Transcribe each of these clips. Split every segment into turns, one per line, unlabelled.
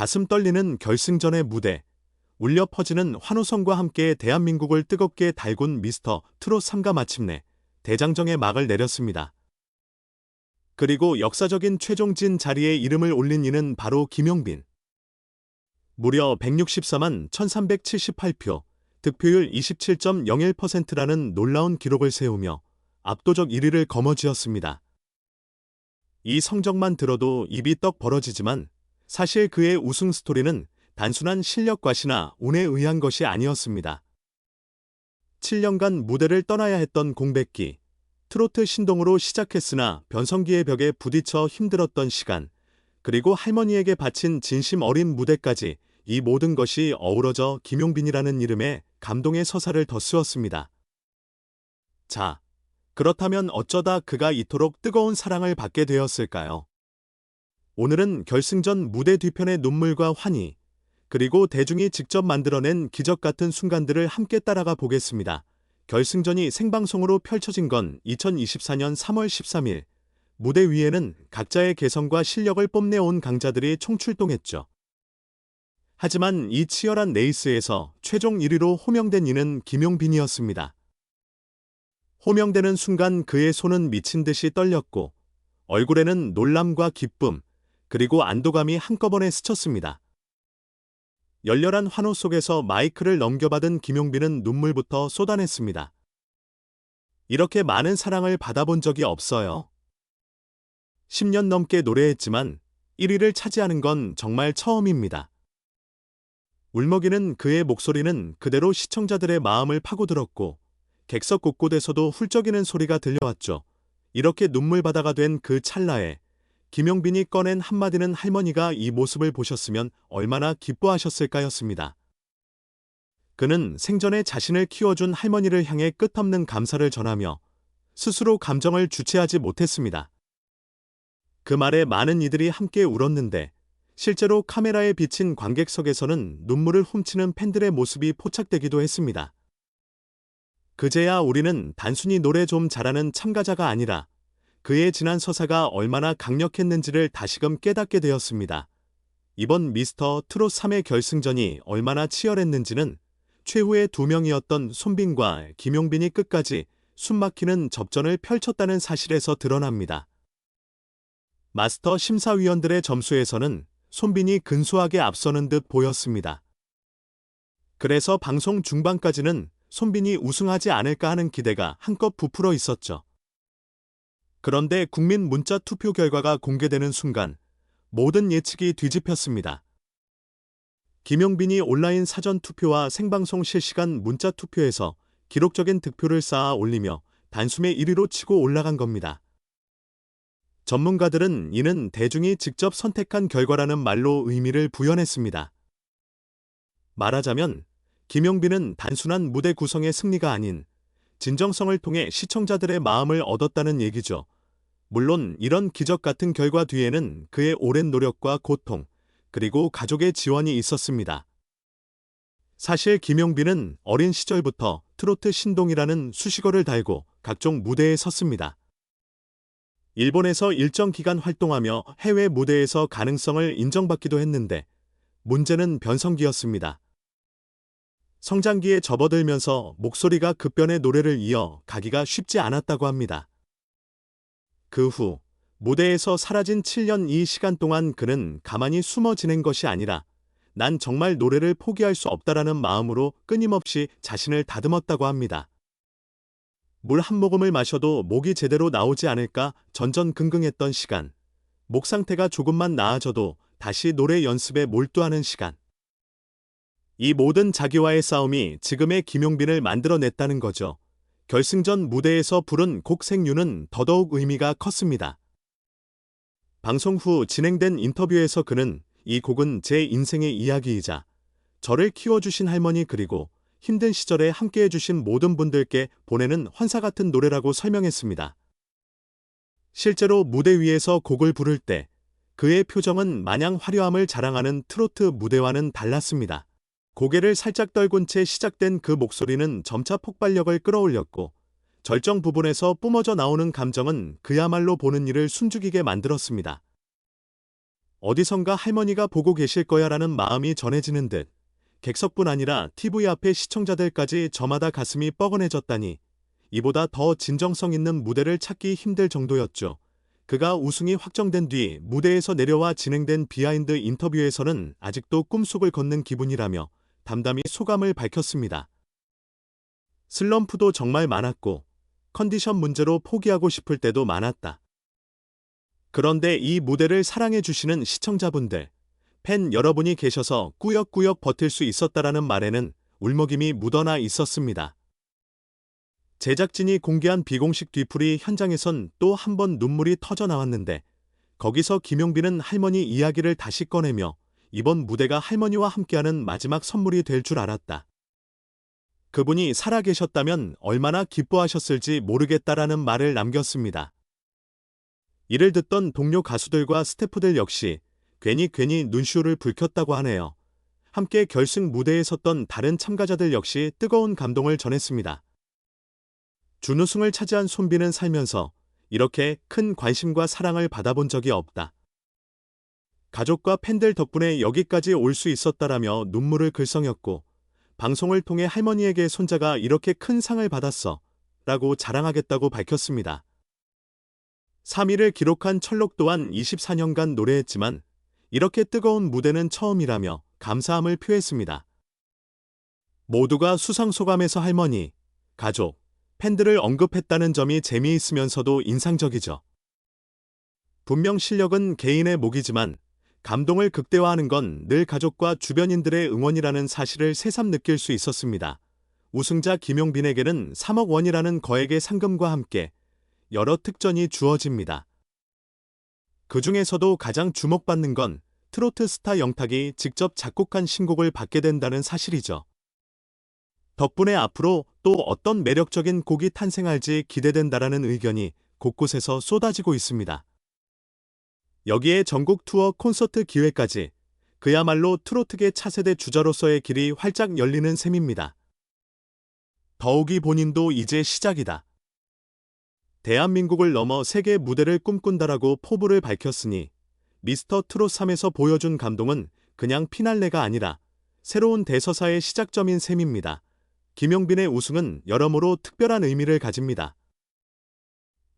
가슴 떨리는 결승전의 무대, 울려 퍼지는 환호성과 함께 대한민국을 뜨겁게 달군 미스터 트롯 3가 마침내 대장정의 막을 내렸습니다. 그리고 역사적인 최종진 자리에 이름을 올린 이는 바로 김용빈. 무려 164만 1378표, 득표율 27.01%라는 놀라운 기록을 세우며 압도적 1위를 거머쥐었습니다. 이 성적만 들어도 입이 떡 벌어지지만 사실 그의 우승 스토리는 단순한 실력 과시나 운에 의한 것이 아니었습니다. 7년간 무대를 떠나야 했던 공백기, 트로트 신동으로 시작했으나 변성기의 벽에 부딪혀 힘들었던 시간, 그리고 할머니에게 바친 진심 어린 무대까지 이 모든 것이 어우러져 김용빈이라는 이름에 감동의 서사를 덧쓰었습니다. 자, 그렇다면 어쩌다 그가 이토록 뜨거운 사랑을 받게 되었을까요? 오늘은 결승전 무대 뒤편의 눈물과 환희, 그리고 대중이 직접 만들어낸 기적 같은 순간들을 함께 따라가 보겠습니다. 결승전이 생방송으로 펼쳐진 건 2024년 3월 13일. 무대 위에는 각자의 개성과 실력을 뽐내온 강자들이 총출동했죠. 하지만 이 치열한 레이스에서 최종 1위로 호명된 이는 김용빈이었습니다. 호명되는 순간 그의 손은 미친 듯이 떨렸고 얼굴에는 놀람과 기쁨, 그리고 안도감이 한꺼번에 스쳤습니다. 열렬한 환호 속에서 마이크를 넘겨받은 김용빈은 눈물부터 쏟아냈습니다. 이렇게 많은 사랑을 받아본 적이 없어요. 10년 넘게 노래했지만 1위를 차지하는 건 정말 처음입니다. 울먹이는 그의 목소리는 그대로 시청자들의 마음을 파고들었고 객석 곳곳에서도 훌쩍이는 소리가 들려왔죠. 이렇게 눈물바다가 된 그 찰나에 김용빈이 꺼낸 한마디는 할머니가 이 모습을 보셨으면 얼마나 기뻐하셨을까였습니다. 그는 생전에 자신을 키워준 할머니를 향해 끝없는 감사를 전하며 스스로 감정을 주체하지 못했습니다. 그 말에 많은 이들이 함께 울었는데 실제로 카메라에 비친 관객석에서는 눈물을 훔치는 팬들의 모습이 포착되기도 했습니다. 그제야 우리는 단순히 노래 좀 잘하는 참가자가 아니라 그의 지난 서사가 얼마나 강력했는지를 다시금 깨닫게 되었습니다. 이번 미스터 트롯 3의 결승전이 얼마나 치열했는지는 최후의 두 명이었던 손빈과 김용빈이 끝까지 숨막히는 접전을 펼쳤다는 사실에서 드러납니다. 마스터 심사위원들의 점수에서는 손빈이 근소하게 앞서는 듯 보였습니다. 그래서 방송 중반까지는 손빈이 우승하지 않을까 하는 기대가 한껏 부풀어 있었죠. 그런데 국민 문자 투표 결과가 공개되는 순간 모든 예측이 뒤집혔습니다. 김용빈이 온라인 사전 투표와 생방송 실시간 문자 투표에서 기록적인 득표를 쌓아 올리며 단숨에 1위로 치고 올라간 겁니다. 전문가들은 이는 대중이 직접 선택한 결과라는 말로 의미를 부연했습니다. 말하자면 김용빈은 단순한 무대 구성의 승리가 아닌 진정성을 통해 시청자들의 마음을 얻었다는 얘기죠. 물론 이런 기적 같은 결과 뒤에는 그의 오랜 노력과 고통, 그리고 가족의 지원이 있었습니다. 사실 김용빈은 어린 시절부터 트로트 신동이라는 수식어를 달고 각종 무대에 섰습니다. 일본에서 일정 기간 활동하며 해외 무대에서 가능성을 인정받기도 했는데 문제는 변성기였습니다. 성장기에 접어들면서 목소리가 급변의 노래를 이어 가기가 쉽지 않았다고 합니다. 그 후 무대에서 사라진 7년 이 시간 동안 그는 가만히 숨어 지낸 것이 아니라 난 정말 노래를 포기할 수 없다라는 마음으로 끊임없이 자신을 다듬었다고 합니다. 물 한 모금을 마셔도 목이 제대로 나오지 않을까 전전긍긍했던 시간. 목 상태가 조금만 나아져도 다시 노래 연습에 몰두하는 시간. 이 모든 자기와의 싸움이 지금의 김용빈을 만들어냈다는 거죠. 결승전 무대에서 부른 곡 생유는 더더욱 의미가 컸습니다. 방송 후 진행된 인터뷰에서 그는 이 곡은 제 인생의 이야기이자 저를 키워주신 할머니 그리고 힘든 시절에 함께 해주신 모든 분들께 보내는 환사 같은 노래라고 설명했습니다. 실제로 무대 위에서 곡을 부를 때 그의 표정은 마냥 화려함을 자랑하는 트로트 무대와는 달랐습니다. 고개를 살짝 떨군 채 시작된 그 목소리는 점차 폭발력을 끌어올렸고 절정 부분에서 뿜어져 나오는 감정은 그야말로 보는 이를 숨죽이게 만들었습니다. 어디선가 할머니가 보고 계실 거야라는 마음이 전해지는 듯 객석뿐 아니라 TV 앞에 시청자들까지 저마다 가슴이 뻐근해졌다니 이보다 더 진정성 있는 무대를 찾기 힘들 정도였죠. 그가 우승이 확정된 뒤 무대에서 내려와 진행된 비하인드 인터뷰에서는 아직도 꿈속을 걷는 기분이라며 담담히 소감을 밝혔습니다. 슬럼프도 정말 많았고 컨디션 문제로 포기하고 싶을 때도 많았다. 그런데 이 무대를 사랑해 주시는 시청자분들, 팬 여러분이 계셔서 꾸역꾸역 버틸 수 있었다라는 말에는 울먹임이 묻어나 있었습니다. 제작진이 공개한 비공식 뒤풀이 현장에선 또 한 번 눈물이 터져 나왔는데 거기서 김용빈은 할머니 이야기를 다시 꺼내며 이번 무대가 할머니와 함께하는 마지막 선물이 될 줄 알았다. 그분이 살아계셨다면 얼마나 기뻐하셨을지 모르겠다라는 말을 남겼습니다. 이를 듣던 동료 가수들과 스태프들 역시 괜히 괜히 눈시울을 붉혔다고 하네요. 함께 결승 무대에 섰던 다른 참가자들 역시 뜨거운 감동을 전했습니다. 준우승을 차지한 손비는 살면서 이렇게 큰 관심과 사랑을 받아본 적이 없다. 가족과 팬들 덕분에 여기까지 올 수 있었다라며 눈물을 글썽였고 방송을 통해 할머니에게 손자가 이렇게 큰 상을 받았어 라고 자랑하겠다고 밝혔습니다. 3위를 기록한 철록 또한 24년간 노래했지만 이렇게 뜨거운 무대는 처음이라며 감사함을 표했습니다. 모두가 수상소감에서 할머니, 가족, 팬들을 언급했다는 점이 재미있으면서도 인상적이죠. 분명 실력은 개인의 목이지만 감동을 극대화하는 건 늘 가족과 주변인들의 응원이라는 사실을 새삼 느낄 수 있었습니다. 우승자 김용빈에게는 3억 원이라는 거액의 상금과 함께 여러 특전이 주어집니다. 그 중에서도 가장 주목받는 건 트로트 스타 영탁이 직접 작곡한 신곡을 받게 된다는 사실이죠. 덕분에 앞으로 또 어떤 매력적인 곡이 탄생할지 기대된다라는 의견이 곳곳에서 쏟아지고 있습니다. 여기에 전국 투어 콘서트 기회까지 그야말로 트로트계 차세대 주자로서의 길이 활짝 열리는 셈입니다. 더욱이 본인도 이제 시작이다. 대한민국을 넘어 세계 무대를 꿈꾼다라고 포부를 밝혔으니 미스터 트롯 3에서 보여준 감동은 그냥 피날레가 아니라 새로운 대서사의 시작점인 셈입니다. 김용빈의 우승은 여러모로 특별한 의미를 가집니다.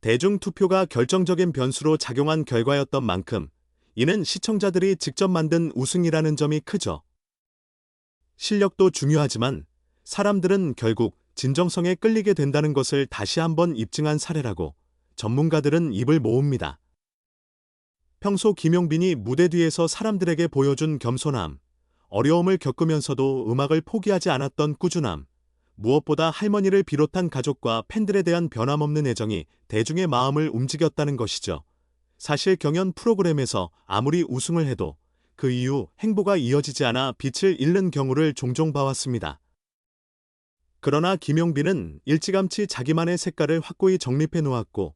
대중투표가 결정적인 변수로 작용한 결과였던 만큼 이는 시청자들이 직접 만든 우승이라는 점이 크죠. 실력도 중요하지만 사람들은 결국 진정성에 끌리게 된다는 것을 다시 한번 입증한 사례라고 전문가들은 입을 모읍니다. 평소 김용빈이 무대 뒤에서 사람들에게 보여준 겸손함, 어려움을 겪으면서도 음악을 포기하지 않았던 꾸준함, 무엇보다 할머니를 비롯한 가족과 팬들에 대한 변함없는 애정이 대중의 마음을 움직였다는 것이죠. 사실 경연 프로그램에서 아무리 우승을 해도 그 이후 행보가 이어지지 않아 빛을 잃는 경우를 종종 봐왔습니다. 그러나 김용빈은 일찌감치 자기만의 색깔을 확고히 정립해 놓았고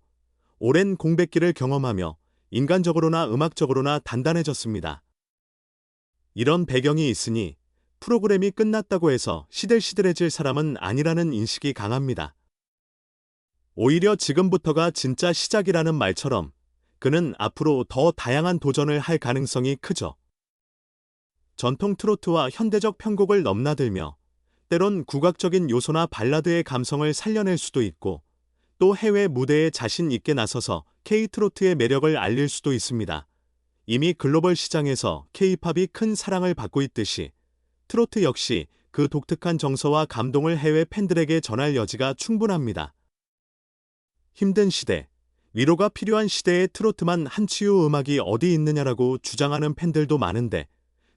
오랜 공백기를 경험하며 인간적으로나 음악적으로나 단단해졌습니다. 이런 배경이 있으니 프로그램이 끝났다고 해서 시들시들해질 사람은 아니라는 인식이 강합니다. 오히려 지금부터가 진짜 시작이라는 말처럼 그는 앞으로 더 다양한 도전을 할 가능성이 크죠. 전통 트로트와 현대적 편곡을 넘나들며 때론 국악적인 요소나 발라드의 감성을 살려낼 수도 있고 또 해외 무대에 자신 있게 나서서 K-트로트의 매력을 알릴 수도 있습니다. 이미 글로벌 시장에서 K-팝이 큰 사랑을 받고 있듯이 트로트 역시 그 독특한 정서와 감동을 해외 팬들에게 전할 여지가 충분합니다. 힘든 시대, 위로가 필요한 시대에 트로트만 한치유 음악이 어디 있느냐라고 주장하는 팬들도 많은데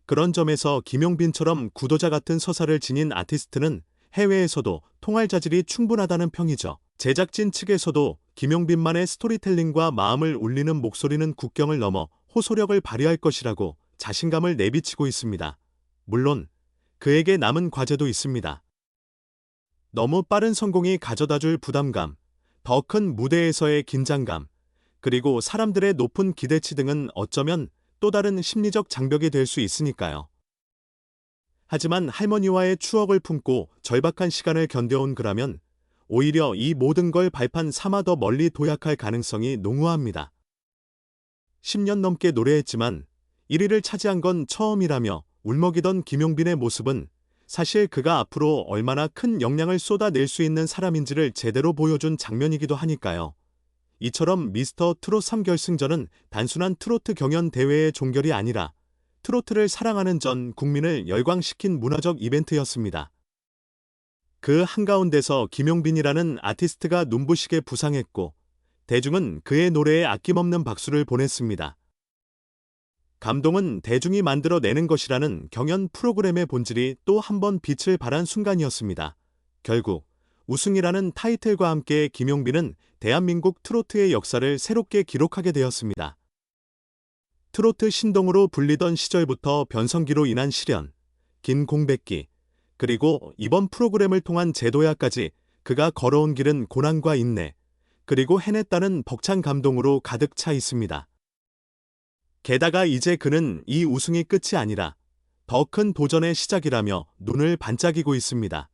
그런 점에서 김용빈처럼 구도자 같은 서사를 지닌 아티스트는 해외에서도 통할 자질이 충분하다는 평이죠. 제작진 측에서도 김용빈만의 스토리텔링과 마음을 울리는 목소리는 국경을 넘어 호소력을 발휘할 것이라고 자신감을 내비치고 있습니다. 물론 그에게 남은 과제도 있습니다. 너무 빠른 성공이 가져다 줄 부담감, 더 큰 무대에서의 긴장감, 그리고 사람들의 높은 기대치 등은 어쩌면 또 다른 심리적 장벽이 될 수 있으니까요. 하지만 할머니와의 추억을 품고 절박한 시간을 견뎌온 그라면 오히려 이 모든 걸 발판 삼아 더 멀리 도약할 가능성이 농후합니다. 10년 넘게 노래했지만 1위를 차지한 건 처음이라며 울먹이던 김용빈의 모습은 사실 그가 앞으로 얼마나 큰 역량을 쏟아낼 수 있는 사람인지를 제대로 보여준 장면이기도 하니까요. 이처럼 미스터 트롯 3결승전은 단순한 트로트 경연 대회의 종결이 아니라 트로트를 사랑하는 전 국민을 열광시킨 문화적 이벤트였습니다. 그 한가운데서 김용빈이라는 아티스트가 눈부시게 부상했고 대중은 그의 노래에 아낌없는 박수를 보냈습니다. 감동은 대중이 만들어내는 것이라는 경연 프로그램의 본질이 또 한 번 빛을 발한 순간이었습니다. 결국 우승이라는 타이틀과 함께 김용빈은 대한민국 트로트의 역사를 새롭게 기록하게 되었습니다. 트로트 신동으로 불리던 시절부터 변성기로 인한 시련, 긴 공백기, 그리고 이번 프로그램을 통한 제도야까지 그가 걸어온 길은 고난과 인내, 그리고 해냈다는 벅찬 감동으로 가득 차 있습니다. 게다가 이제 그는 이 우승이 끝이 아니라 더 큰 도전의 시작이라며 눈을 반짝이고 있습니다.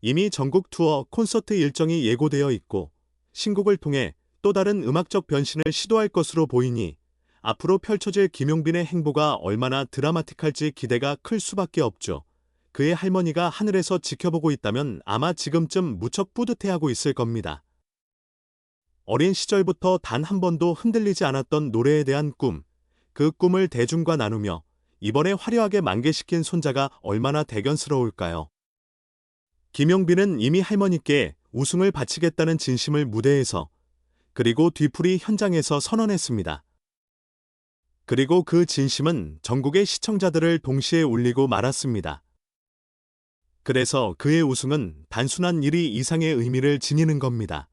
이미 전국 투어 콘서트 일정이 예고되어 있고 신곡을 통해 또 다른 음악적 변신을 시도할 것으로 보이니 앞으로 펼쳐질 김용빈의 행보가 얼마나 드라마틱할지 기대가 클 수밖에 없죠. 그의 할머니가 하늘에서 지켜보고 있다면 아마 지금쯤 무척 뿌듯해하고 있을 겁니다. 어린 시절부터 단 한 번도 흔들리지 않았던 노래에 대한 꿈, 그 꿈을 대중과 나누며 이번에 화려하게 만개시킨 손자가 얼마나 대견스러울까요? 김용빈은 이미 할머니께 우승을 바치겠다는 진심을 무대에서 그리고 뒤풀이 현장에서 선언했습니다. 그리고 그 진심은 전국의 시청자들을 동시에 울리고 말았습니다. 그래서 그의 우승은 단순한 일이 이상의 의미를 지니는 겁니다.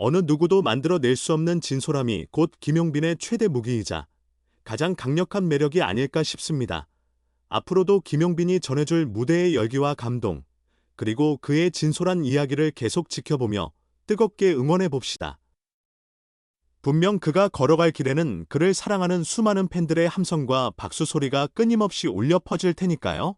어느 누구도 만들어낼 수 없는 진솔함이 곧 김용빈의 최대 무기이자 가장 강력한 매력이 아닐까 싶습니다. 앞으로도 김용빈이 전해줄 무대의 열기와 감동, 그리고 그의 진솔한 이야기를 계속 지켜보며 뜨겁게 응원해 봅시다. 분명 그가 걸어갈 길에는 그를 사랑하는 수많은 팬들의 함성과 박수 소리가 끊임없이 울려 퍼질 테니까요.